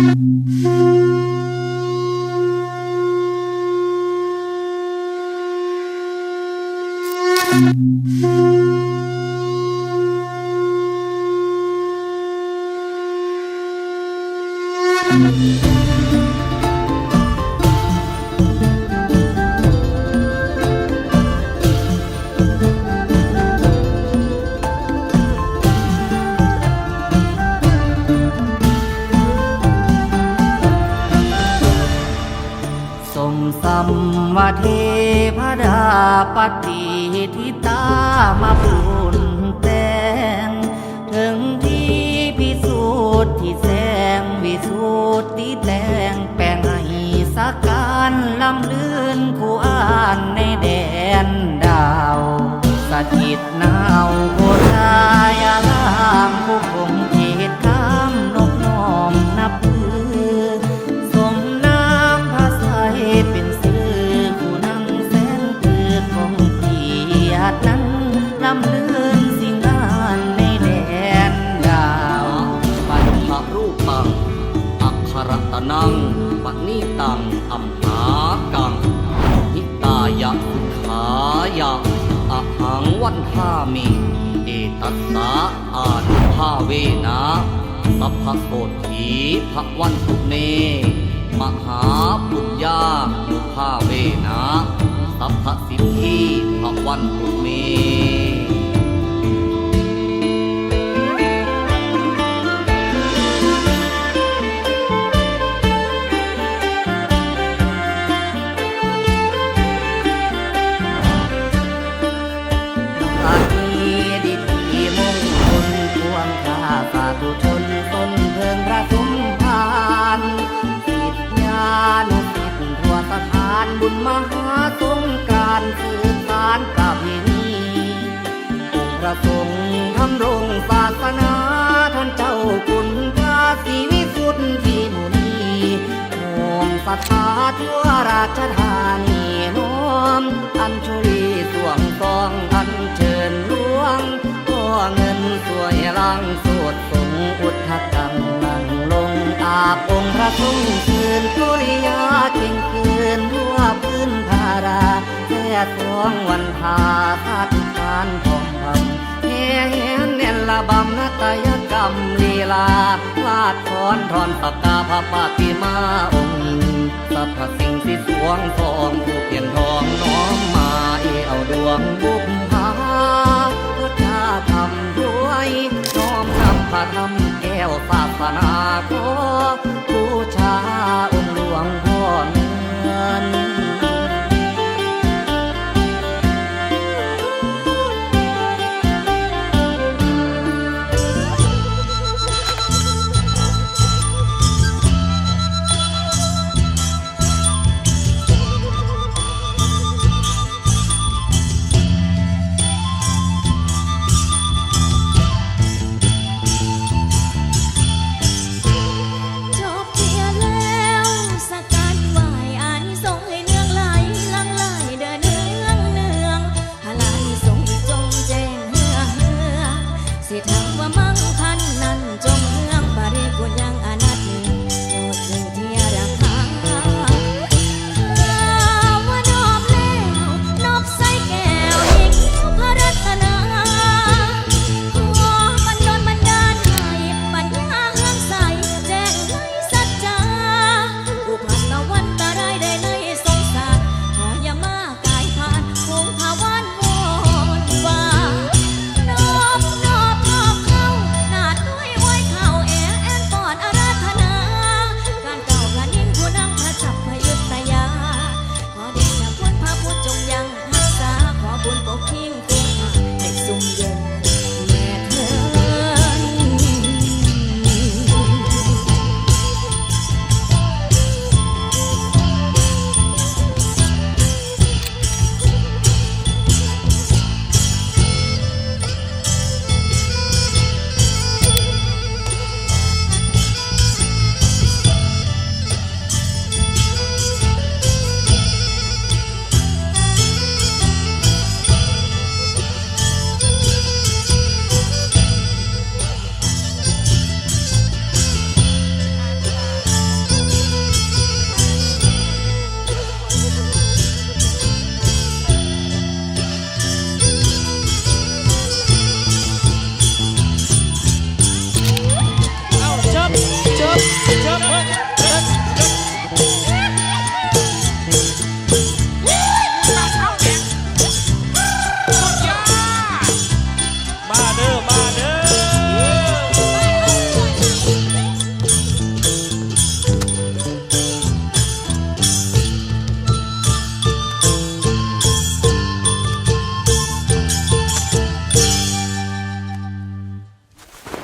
ส มมาเทพดาปฏิทิตามาปรุนแต่ง ถึงที่พิสูจน์ที่แสงวิสูตรที่แต่งแปลงให้สักการลำลื่นคู่อ่านในแดนดาว สถิตนาว นังปณิตังอัมหากังนิตายะขายะอหังวันทามิเอตัสสะอานุภาเวนะสัพพโสทีภวันตุเม บุญมหาสงกานต์สืบสานประเพณีองค์พระสงฆ์ทำรงศาสนาท่านเจ้าคุณพระศรีวิสุทธิมุนีโอมศรัทธาทั่วราชธานีน้อม อัญชุลีสวงทองอันเชิญหลวงพ่อเงินสวยลังสวดสงอุทธกังนั่งาบองค์พระสงฆ์คืนตุริยาเก่งคืนทั่วพื้นธาราแค่ทวงวันพาธาตุการทองคำเฮเห็นเนละบำนตยกรรมลีลาลาดทอนทอนปากกาพระปฏิมาองค์สรรพสิ่งที่สวงทองผู้เปลี่ยนทองน้อมมาเอเอาดวงบุพภาพุทธธรรมด้วยน้อมนำพระธรรม วศาสนาขอบูชา